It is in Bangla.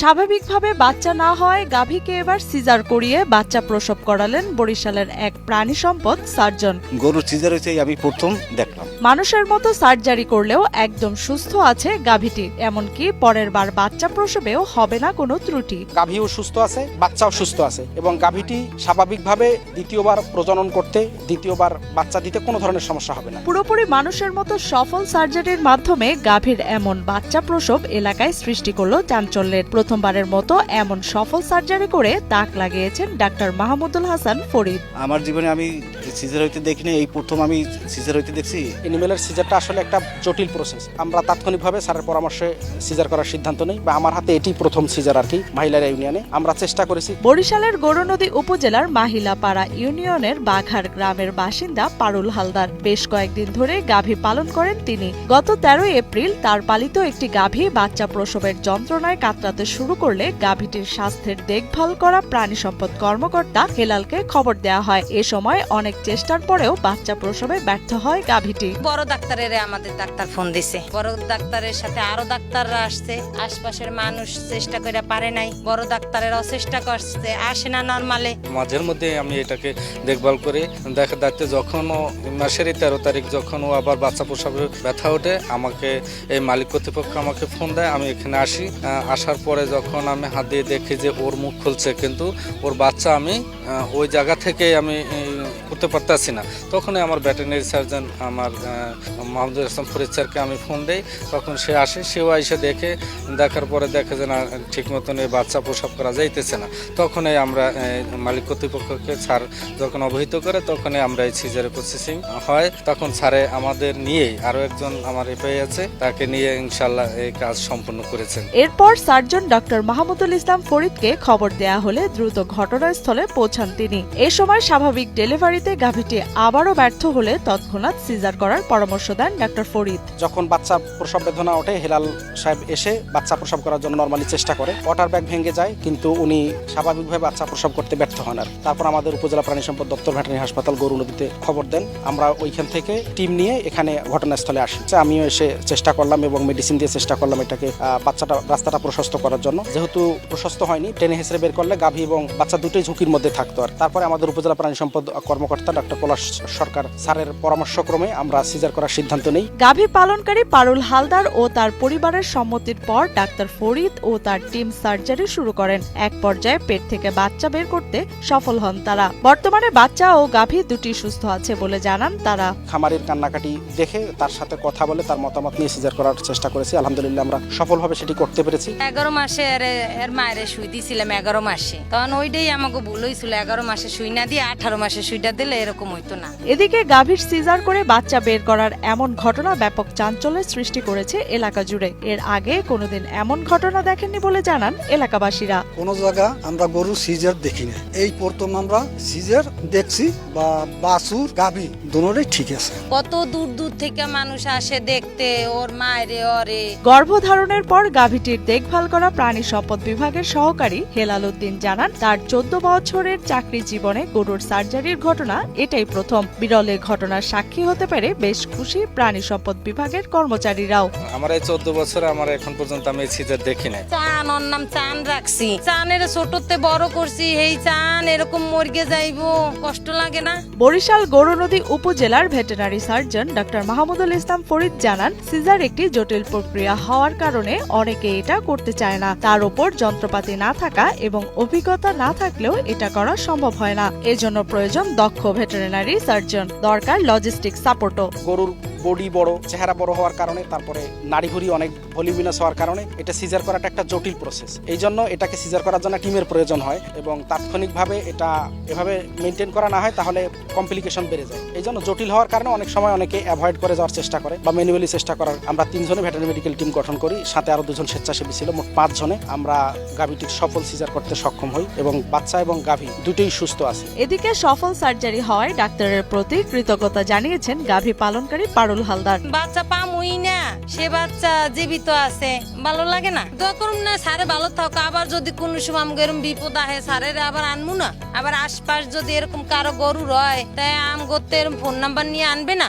স্বাভাবিকভাবে বাচ্চা না হয় গাভীকে এবার সিজার করিয়ে বাচ্চা প্রসব করালেন বরিশালের এক প্রাণী সম্পদ সার্জন। গরুর সিজার হয়েছে আমি প্রথম দেখলাম। মানুষের মতো সার্জারি করলেও একদম সুস্থ আছে গাভীটি এমনকি পরের বার বাচ্চা প্রসবেও হবে না কোনো ত্রুটি। গাভীও সুস্থ আছে বাচ্চাও সুস্থ আছে এবং গাভীটি স্বাভাবিকভাবে দ্বিতীয়বার প্রজনন করতে দ্বিতীয়বার বাচ্চা দিতে কোনো ধরনের সমস্যা হবে না। পুরোপুরি মানুষের মতো সফল সার্জারির মাধ্যমে গাভীর এমন বাচ্চা প্রসব এলাকায় সৃষ্টি করল চাঞ্চল্যের প্রথমবারের মতো এমন সফল সার্জারি করে তাক লাগিয়েছেন ডাক্তার মাহমুদুল হাসান ফরিদ। আমার জীবনে আমি সিজার হইতে দেখিনি এই প্রথম আমি সিজার হইতে দেখছি। এনিমেলের সিজারটা আসলে একটা জটিল প্রসেস আমরা তাৎক্ষণিকভাবে স্যারের পরামর্শে সিজার করার সিদ্ধান্ত নেই বা আমার হাতে এটি প্রথম সিজার আর কি মহিলারা ইউনিয়নে আমরা চেষ্টা করেছি। বরিশালের গৌরনদী উপজেলার মাহিলাপাড়া ইউনিয়নের বাঘার গ্রামের বাসিন্দা পারুল হালদার। বেশ কয়েকদিন ধরে গাভী পালন করেন তিনি। গত তেরোই এপ্রিল তার পালিত একটি গাভী বাচ্চা প্রসবের যন্ত্রণায় কাতরাতে শুরু করলে গাভীটির স্বাস্থ্যের দেখভাল করা প্রাণী সম্পদ কর্মকর্তা হেলালকে খবর দেওয়া হয়। এ সময় অনেক চেষ্টার পরেও বাচ্চা প্রসবে ব্যর্থ হয় গাভীটি। বড় ডাক্তারের আমাদের ডাক্তার ফোন দিছে। বড় ডাক্তারের সাথে আরও ডাক্তাররা আসছে। আশপাশের মানুষ চেষ্টা করে পারে নাই। বড় ডাক্তারের অচেষ্টা করছে আসে না নর্মালে। মাঝের মধ্যে আমি এটাকে দেখভাল করে দেখা যাচ্ছে যখন ও মাসের তেরো তারিখ যখন ও আবার বাচ্চা প্রসবে ব্যথা ওঠে আমাকে এই মালিক কর্তৃপক্ষ আমাকে ফোন দেয় আমি এখানে আসি। আসার পরে যখন আমি হাত দিয়ে দেখি যে ওর মুখ খুলছে কিন্তু ওর বাচ্চা আমি ওই জায়গা থেকে আমি করতে পারতাছি না। তখনই আমার ভেটেরিনারি সার্জন আমার মাহমুদুল ইসলাম ফরিদ স্যারকে আমি ফোন দেই। তখন সে আসে, সেও এসে দেখে, দেখার পরে দেখে যে না ঠিক মতন এই বাচ্চা প্রসব করা যাইতেছে না। তখনই আমরা মালিক কর্তৃপক্ষকে স্যার যখন অবহিত করে, তখনই আমরা এই সিজারে প্রসেসিং হয়। তখন স্যারে আমাদের নিয়েই আরও একজন আমার এফআই আছে, তাকে নিয়ে ইনশাল্লাহ এই কাজ সম্পূর্ণ করেছেন। এরপর সার্জন ডক্টর মাহমুদুল ইসলাম ফরিদকে খবর দেয়া হলে দ্রুত ঘটনাস্থলে পৌঁছান তিনি। এ সময় স্বাভাবিক ডেলিভারিতে গাভীটি আবারও ব্যর্থ হলে তৎক্ষণাৎ সিজার করার পরামর্শ দেন ডক্টর ফরিদ। যখন বাচ্চা প্রসব বেদনা ওঠে, হেলাল সাহেব এসে বাচ্চা প্রসব করার জন্য নর্মালি চেষ্টা করে। ওয়াটার ব্যাগ ভেঙে যায়, কিন্তু উনি স্বাভাবিকভাবে বাচ্চা প্রসব করতে ব্যর্থ হন আর। তারপর আমাদের উপজেলা প্রাণী সম্পদ দপ্তর ভেটেরিনারি হাসপাতাল গরু নদীতে খবর দেন। আমরা ওইখান থেকে টিম নিয়ে এখানে ঘটনাস্থলে আসি। তো আমিও এসে চেষ্টা করলাম এবং মেডিসিন দিয়ে চেষ্টা করলাম এটাকে বাচ্চাটা, রাস্তাটা প্রশস্ত করার জন্য। যেহেতু প্রশস্ত হয়নি টেনে হেসড়ে বের করলে গাভী এবং বাচ্চা দুটোই ঝুঁকির মধ্যে থাকতো আর। তারপরে আমাদের উপজেলা প্রাণী সম্পদ কর্মকর্তা ডক্টর পলাশ সরকার স্যারের পরামর্শক্রমে আমরা সিজার করার সিদ্ধান্ত নেই। গাভী পালনকারী পারুল হালদার ও তার পরিবারের সম্মতির পর ডাক্তার ফরিদ ও তার টিম সার্জারি শুরু করেন। এক পর্যায়ে পেট থেকে বাচ্চা বের করতে সফল হন তারা। বর্তমানে বাচ্চা ও গাভী দুটি সুস্থ আছে বলে জানান তারা। খামারের কান্নাকাটি দেখে তার সাথে কথা বলে তার মতামত নিয়ে সিজার করার চেষ্টা করেছি। আলহামদুলিল্লাহ আমরা সফলভাবে সেটি করতে পেরেছি। এগারো মাসে এর মায়ের শুই দিছিলাম এগারো মাসে। তখন ওইটাই আমাকে ভুল হয়েছিল এগারো মাসে শুই না দিয়ে আঠারো মাসে সুইটা দিলে এরকম হইতো না। এদিকে গাভীর সিজার করে বাচ্চা বের করার এমন ঘটনা ব্যাপক চাঞ্চল্যের সৃষ্টি করেছে এলাকা জুড়ে। এর আগে কোনোদিন এমন ঘটনা দেখেননি বলে জানান এলাকাবাসীরা। কোনো জায়গা আমরা গরু সিজার দেখি না এই প্রথম আমরা সিজার দেখছি বা বাসুর গাভী দুটোই ঠিক আছে। কত দূর দূর থেকে মানুষ আসে দেখতে ওর মায়েরে ওরে। গর্ভধারণের পর গাভীটির দেখভাল করা প্রাণী সম্পদ বিভাগের সহকারী হেলাল উদ্দিন জানান তার চোদ্দ বছরের চাকরি জীবনে গরুর সার্জারির ঘটনা এটাই প্রথম। বিরল ঘটনার সাক্ষী হতে পেরে বেশ খুশি প্রাণী সম্পদ বিভাগের কর্মচারীরাও। আমার এই চোদ্দ বছরে আমার এখন পর্যন্ত আমি এই সিজার দেখি নাই। চান ওর নাম চান রাখছি। চানের ছোটতে বড় করছি এই চান এরকম মর্গে যাইবো কষ্ট লাগে না? বরিশাল গৌরনদী উপজেলার veterinary surgeon doctor Mahmudul Islam Farid জানান সিজার একটি জটিল প্রক্রিয়া হওয়ার কারণে অনেকে এটা করতে চায় না। তার উপর যন্ত্রপাতি না থাকা এবং অভিজ্ঞতা না থাকলেও এটা করা সম্ভব হয় না। এজন্য প্রয়োজন দক্ষ ভেটেরিনারি সার্জন দরকার লজিস্টিক সাপোর্টও গরুর বডি বড়, চেহারা বড় হওয়ার কারণে, তারপরে নাড়িঘুড়ি অনেক ভলিউমিনাস হওয়ার কারণে, এটা সিজার করাটা একটা জটিল প্রসেস এই জন্য এটাকে সিজার করার জন্য টিমের প্রয়োজন হয় এবং তাৎক্ষণিকভাবে এটা এভাবে মেনটেন করা না হয়, তাহলে কমপ্লিকেশন বেড়ে যায়। এই জন্য জটিল হওয়ার কারণে অনেক সময় অনেকে অ্যাভয়েড করে যাওয়ার চেষ্টা করে বা ম্যানুয়ালি চেষ্টা করার। আমরা তিনজনে ভেটেরিনারি মেডিকেল টিম গঠন করি, সাথে আরও দুজন স্বেচ্ছাসেবী ছিল, মোট পাঁচজনে। আমরা গাভীটির সফল সিজার করতে সক্ষম হই এবং বাচ্চা এবং গাভী দুটোই সুস্থ আছে। এদিকে সফল সার্জারি হওয়ায় ডাক্তারের প্রতি কৃতজ্ঞতা জানিয়েছেন গাভী পালনকারী পারুল হালদার। বাচ্চা পামুই না, সে বাচ্চা জীবিত আছে, ভালো লাগে না? দোয়া করুন না সারে ভালো থাকো, আবার যদি কোন সময় আমাকে এরকম বিপদ আহে সারের আবার আনব না? আবার আশপাশ যদি এরকম কারও গরু রয়, তাই আম করতে এরকম ফোন নাম্বার নিয়ে আনবে না?